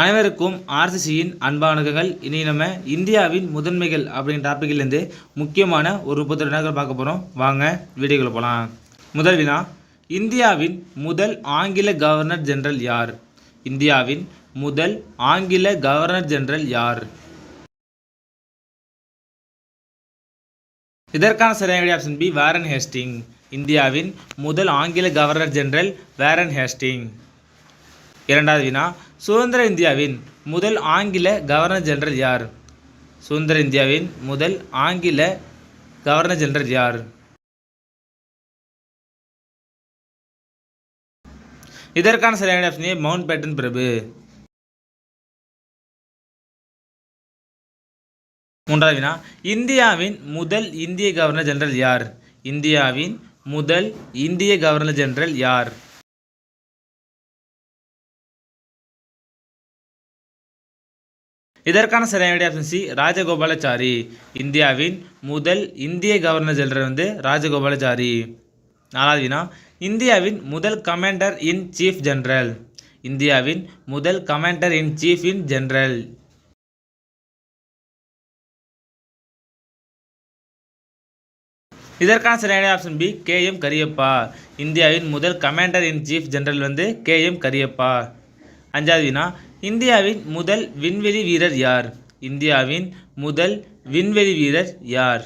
அனைவருக்கும் ஆர்சிசியின் அன்பானுகங்கள். இனி நம்ம இந்தியாவின் முதன்மைகள் அப்படின்ற டாப்பிக்லேருந்து முக்கியமான ஒரு முப்பத்தி ரெண்டு பார்க்க போகிறோம் வாங்க வீடியோக்குள்ள போகலாம் முதல் வினா இந்தியாவின் முதல் ஆங்கில கவர்னர் ஜெனரல் யார்? இந்தியாவின் முதல் ஆங்கில கவர்னர் ஜெனரல் யார்? இதற்கான சரியான ஆப்ஷன் பி வேரன் ஹேஸ்டிங் இந்தியாவின் முதல் ஆங்கில கவர்னர் ஜெனரல் வேரன் ஹேஸ்டிங் இரண்டாவது வினா சுதந்திர இந்தியாவின் முதல் ஆங்கில கவர்னர் ஜெனரல் யார்? சுதந்திர இந்தியாவின் முதல் ஆங்கில கவர்னர் ஜெனரல் யார்? இதற்கான சரியான ஆப்ஷனே மவுண்ட் பேட்டன் பிரபு. மூன்றாவது வினா இந்தியாவின் முதல் இந்திய கவர்னர் ஜெனரல் யார்? இந்தியாவின் முதல் இந்திய கவர்னர் ஜெனரல் யார்? இதற்கான சரியான ஆப்ஷன் சி ராஜகோபாலாச்சாரி இந்தியாவின் முதல் இந்திய கவர்னர் ஜெனரல் வந்து ராஜகோபாலாச்சாரி. நாலாவது வினா இந்தியாவின் முதல் கமாண்டர் இன் சீஃப் ஜெனரல் இந்தியாவின் முதல் commander in chief in general இதற்கான சரியான option P K M Cariappa. இந்தியாவின் முதல் கமாண்டர் இன் சீஃப் ஜெனரல் வந்து கே எம் கரியப்பா. அஞ்சாவது வினா இந்தியாவின் முதல் விண்வெளி வீரர் யார்? இந்தியாவின் முதல் விண்வெளி வீரர் யார்?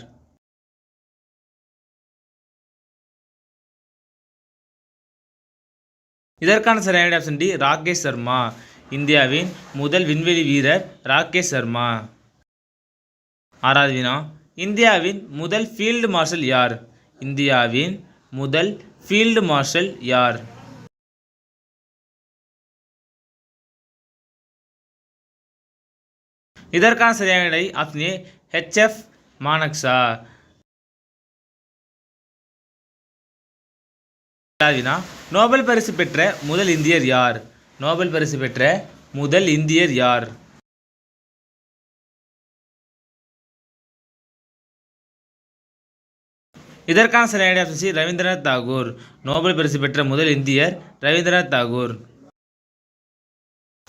இதற்கான சரியான ஆப்ஷன் டி ராகேஷ் சர்மா. இந்தியாவின் முதல் விண்வெளி வீரர் ராகேஷ் சர்மா. ஆறாவது வினா. இந்தியாவின் முதல் ஃபீல்டு மார்ஷல் யார்? இந்தியாவின் முதல் ஃபீல்டு மார்ஷல் யார்? இதற்கான சரியான விடை ஆப்ஷன் ஏ ஹெச்எஃப் மானக்ஸா வினா நோபல் பரிசு பெற்ற முதல் இந்தியர் யார்? நோபல் பரிசு பெற்ற முதல் இந்தியர் யார்? இதற்கான சரியான option C Rabindranath Tagore. Nobel பரிசு பெற்ற முதல் இந்தியர் ரவீந்திரநாத் தாகூர்.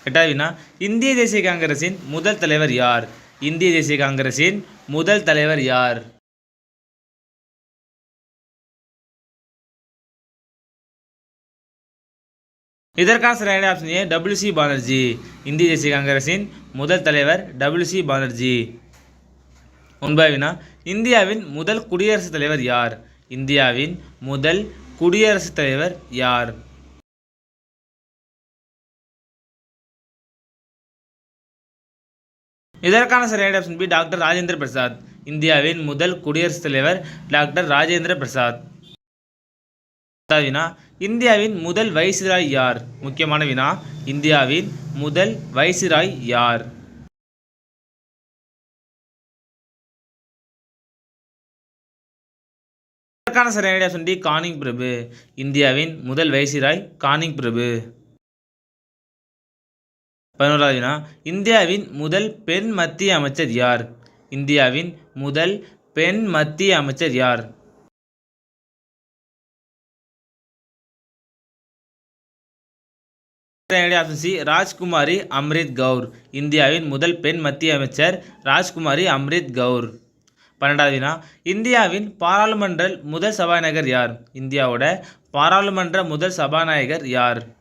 எட்டாவது வினா இந்திய தேசிய காங்கிரசின் முதல் தலைவர் யார்? இந்திய தேசிய காங்கிரசின் முதல் தலைவர் யார்? இதற்கான சரியான ஆப்ஷன் ஏ டபிள்யூசி பானர்ஜி. இந்திய தேசிய காங்கிரசின் முதல் தலைவர் டபிள்யூசி பானர்ஜி. ஒன்பது வினா இந்தியாவின் முதல் குடியரசுத் தலைவர் யார்? இந்தியாவின் முதல் குடியரசுத் தலைவர் யார்? இதற்கான சரியான option B doctor Rajendra Prasad இந்தியாவின் முதல் குடியரசுத் தலைவர் டாக்டர் ராஜேந்திர பிரசாத். வினா இந்தியாவின் முதல் வைசிராய் யார்? முக்கியமான வினா இந்தியாவின் முதல் வைசிராய் யார்? இதற்கான சரியான ஆப்ஷன் டி கானிங் பிரபு இந்தியாவின் முதல் வைசிராய் கானிங் பிரபு. பதினோராவது வினா இந்தியாவின் முதல் பெண் மத்திய அமைச்சர் யார்? இந்தியாவின் முதல் பெண் மத்திய அமைச்சர் யார்? Option C Rajkumari Amrit Kaur. இந்தியாவின் முதல் பெண் மத்திய அமைச்சர் ராஜ்குமாரி அம்ரித் கவுர். பன்னெண்டாவது வினா இந்தியாவின் பாராளுமன்ற முதல் சபாநாயகர் யார்? இந்தியாவோட பாராளுமன்ற முதல் சபாநாயகர் யார்?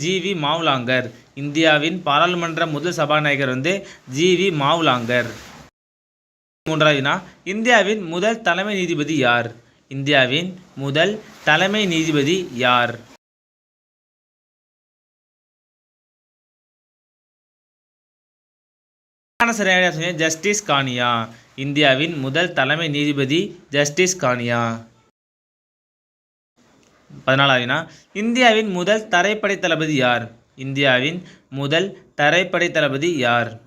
G V Mavalankar. இந்தியாவின் பாராளுமன்ற முதல் சபாநாயகர் வந்து ஜி வி மாவுலாங்கர். மூன்றாவதுனா இந்தியாவின் முதல் தலைமை நீதிபதி யார்? இந்தியாவின் முதல் தலைமை நீதிபதி யார்? ஜஸ்டிஸ் கானியா. இந்தியாவின் முதல் தலைமை நீதிபதி ஜஸ்டிஸ் கானியா. பதினாலாவதுனா இந்தியாவின் முதல் தரைப்படை தளபதி யார்? இந்தியாவின் முதல் தரைப்படை தளபதி யார்?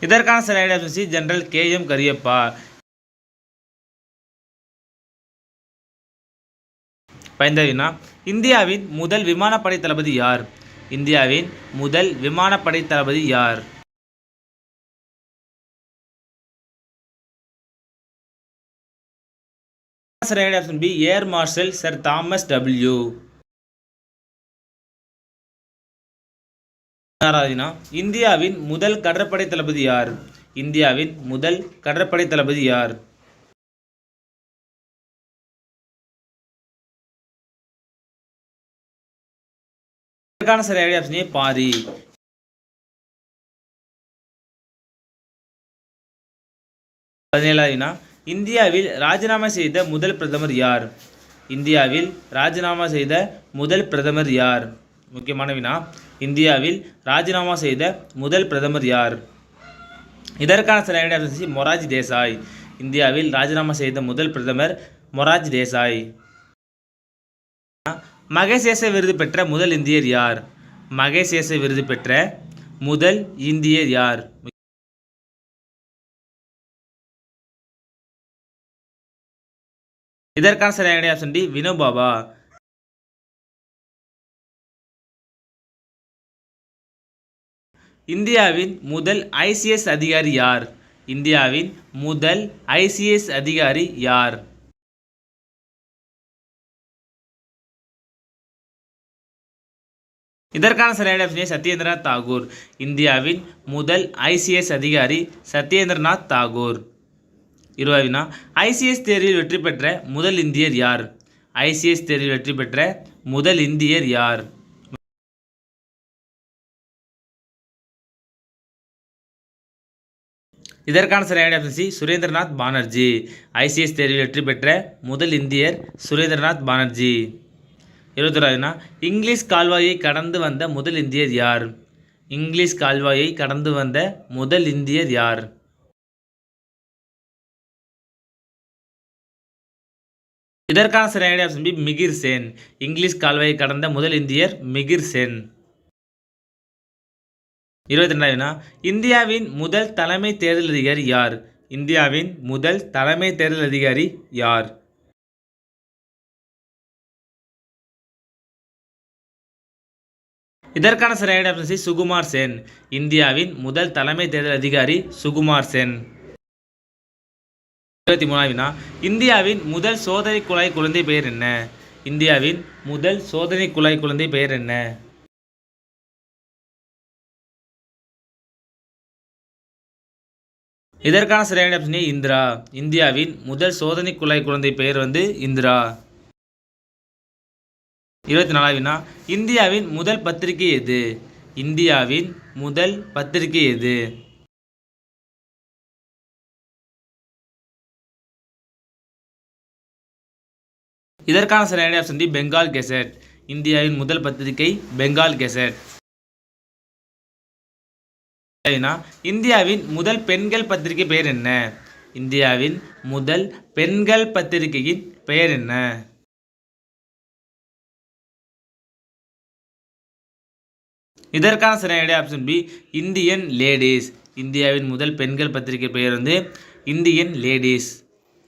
இதற்கான சரியான ஜெனரல் கே. எம். கரியப்பா. பயந்தவினா இந்தியாவின் முதல் விமானப்படை தளபதி யார்? இந்தியாவின் முதல் விமானப்படை தளபதி யார்? Option B air marshal sir Thomas W ஆறாவதுனா இந்தியாவின் முதல் கடற்படை தளபதி யார்? இந்தியாவின் முதல் கடற்படை தளபதி யார்? இதற்கான சரியான ஆப்ஷனே பாரி. பதினேழாவதுனா இந்தியாவில் ராஜினாமா செய்த முதல் பிரதமர் யார்? இந்தியாவில் ராஜினாமா செய்த முதல் பிரதமர் யார்? முக்கியமான வினா இந்தியாவில் ராஜினாமா செய்த முதல் பிரதமர் யார்? இதற்கான சரியான ஆப்ஷன் மொராஜி தேசாய். இந்தியாவில் ராஜினாமா செய்த முதல் பிரதமர் மொராஜ் தேசாய். மகேசேச விருது பெற்ற முதல் இந்தியர் யார்? மகேசேச விருது பெற்ற முதல் இந்தியர் யார்? இதற்கான சரியான ஆப்ஷன் டி வினோபாபா இந்தியாவின் முதல் ஐசிஎஸ் அதிகாரி யார் இந்தியாவின் முதல் ஐசிஎஸ் அதிகாரி யார் இதற்கான சரியான ஆப்ஷன் சத்யேந்திரநாத் தாகூர் இந்தியாவின் முதல் ஐசிஎஸ் அதிகாரி சத்யேந்திரநாத் தாகூர் இருபதுனா ஐசிஎஸ் தேர்வில் வெற்றி பெற்ற முதல் இந்தியர் யார்? ஐசிஎஸ் தேர்வில் வெற்றி பெற்ற முதல் இந்தியர் யார்? இதற்கான சரியான option C Surendranath Banerjee. ICS தேர்வில் வெற்றி பெற்ற முதல் இந்தியர் சுரேந்திரநாத் பானர்ஜி. இருபத்தொராதுனா இங்கிலீஷ் கால்வாயை கடந்து வந்த முதல் இந்தியர் யார்? இங்கிலீஷ் கால்வாயை கடந்து வந்த முதல் இந்தியர் யார்? இதற்கான சரியான option B Mihir Sen English கால்வாயை கடந்த முதல் இந்தியர் மிகிர் சேன். இருபத்தி ரெண்டாவதுனா இந்தியாவின் முதல் தலைமை தேர்தல் அதிகாரி யார்? இந்தியாவின் முதல் தலைமை தேர்தல் அதிகாரி யார்? இதற்கான சரியான ஆப்ஷன் சி சுகுமார் சென் இந்தியாவின் முதல் தலைமை தேர்தல் அதிகாரி சுகுமார் சென். இருபத்தி மூணாவினா இந்தியாவின் முதல் சோதனை குழாய் குழந்தை பெயர் என்ன? இந்தியாவின் முதல் சோதனை குழாய் குழந்தை பெயர் என்ன? இதற்கான சரியான ஆப்ஷனே இந்திரா. இந்தியாவின் முதல் சோதனை குழாய் குழந்தை பெயர் வந்து இந்திரா. இருபத்தி நாலாவினா இந்தியாவின் முதல் பத்திரிகை எது? இந்தியாவின் முதல் பத்திரிகை எது? இதற்கான சரியான ஆப்ஷன் தி பெங்கால் கெசட். இந்தியாவின் முதல் பத்திரிகை பெங்கால் கெசட். இந்தியாவின் முதல் பெண்கள் பத்திரிகை பெயர் என்ன? இந்தியாவின் முதல் பெண்கள் பத்திரிகையின் பெயர் என்ன? இதற்கான சரியான ஆப்ஷன் பி இந்தியன் லேடிஸ். இந்தியாவின் முதல் பெண்கள் பத்திரிகை பெயர் வந்து இந்தியன் லேடிஸ்.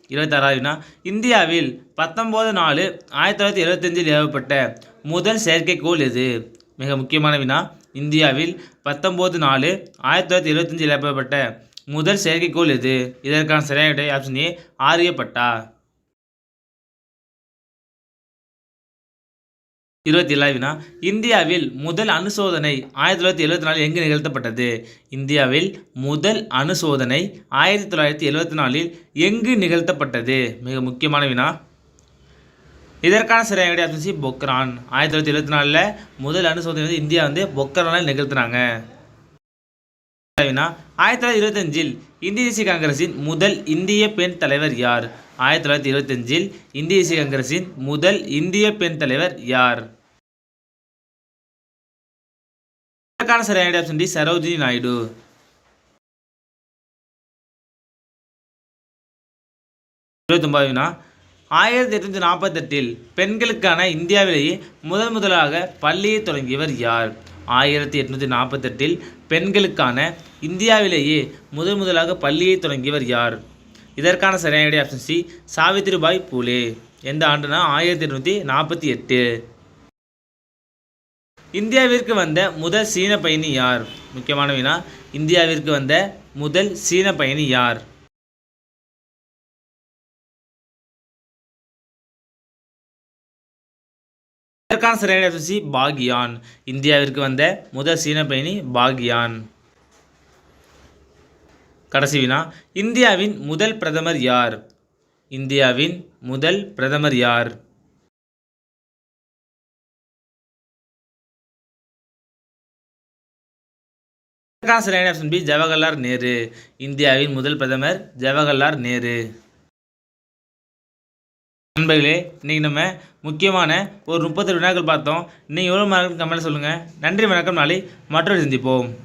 இருபத்தாறாவதுனா இந்தியாவில் பத்தொம்போது நாலு ஆயிரத்தி தொள்ளாயிரத்தி எழுபத்தஞ்சில் ஏவப்பட்ட முதல் செயற்கைக்கோள் எது? மிக முக்கியமான வினா இந்தியாவில் பத்தொம்போது நாலு ஆயிரத்தி தொள்ளாயிரத்தி எழுபத்தஞ்சில் ஏவப்பட்ட முதல் செயற்கைக்கோள் எது? இதற்கான சரியான ஆப்ஷன் ஏ ஆரியப்பட்டா. இருபத்தி ஏழாவினா இந்தியாவில் முதல் அணுசோதனை ஆயிரத்தி தொள்ளாயிரத்தி எழுபத்தி நாலில் எங்கு நிகழ்த்தப்பட்டது? இந்தியாவில் முதல் அணுசோதனை ஆயிரத்தி தொள்ளாயிரத்தி எழுபத்தி நாலில் எங்கு நிகழ்த்தப்பட்டது? மிக முக்கியமான வினா. இதற்கான சிறை ஆப்ஷன் சி பொக்ரான். ஆயிரத்தி தொள்ளாயிரத்தி எழுபத்தி நாலில் முதல் அணுசோதனை வந்து இந்தியா வந்து பொக்ரானில் நிகழ்த்தினாங்க. ஆயிரத்தி தொள்ளாயிரத்தி இருபத்தஞ்சில் இந்திய தேசிய காங்கிரசின் முதல் இந்திய பெண் தலைவர் யார்? ஆயிரத்தி தொள்ளாயிரத்தி இருபத்தஞ்சில் இந்திய தேசிய காங்கிரசின் முதல் இந்திய பெண் தலைவர் யார்? இதற்கான சரியான ஆப்ஷன் டி சரோஜினி நாயுடு. இருபத்தொன்பதுனா ஆயிரத்தி எட்நூற்றி நாற்பத்தெட்டில் பெண்களுக்கான இந்தியாவிலேயே முதன் முதலாக பள்ளியை தொடங்கியவர் யார்? ஆயிரத்தி எட்நூற்றி நாற்பத்தெட்டில் பெண்களுக்கான இந்தியாவிலேயே முதன் முதலாக பள்ளியை தொடங்கியவர் யார்? இதற்கான சரியான விடை ஆப்ஷன் சி சாவித்ரிபாய் பூலே. எந்த ஆண்டுனா ஆயிரத்தி எட்நூற்றி நாற்பத்தி எட்டு. இந்தியாவிற்கு வந்த முதல் சீன பயணி யார்? முக்கியமான வினா இந்தியாவிற்கு வந்த முதல் சீன பயணி யார்? இதற்கான சிறையாசி பாகியான். இந்தியாவிற்கு வந்த முதல் சீன பயணி பாகியான். கடைசி வினா. இந்தியாவின் முதல் பிரதமர் யார்? இந்தியாவின் முதல் பிரதமர் யார்? சரியான ஆப்ஷன் பி ஜவஹர்லால் நேரு. இந்தியாவின் முதல் பிரதமர் ஜவஹர்லால் நேரு. நண்பர்களே இன்றைக்கி நம்ம முக்கியமான ஒரு முப்பத்தெட்டு வினாக்கள் பார்த்தோம். இன்னும் எவ்வளோ மார்க்கு கமெண்ட் சொல்லுங்கள் நன்றி வணக்கம். நாளை மற்றொரு சந்திப்போம்.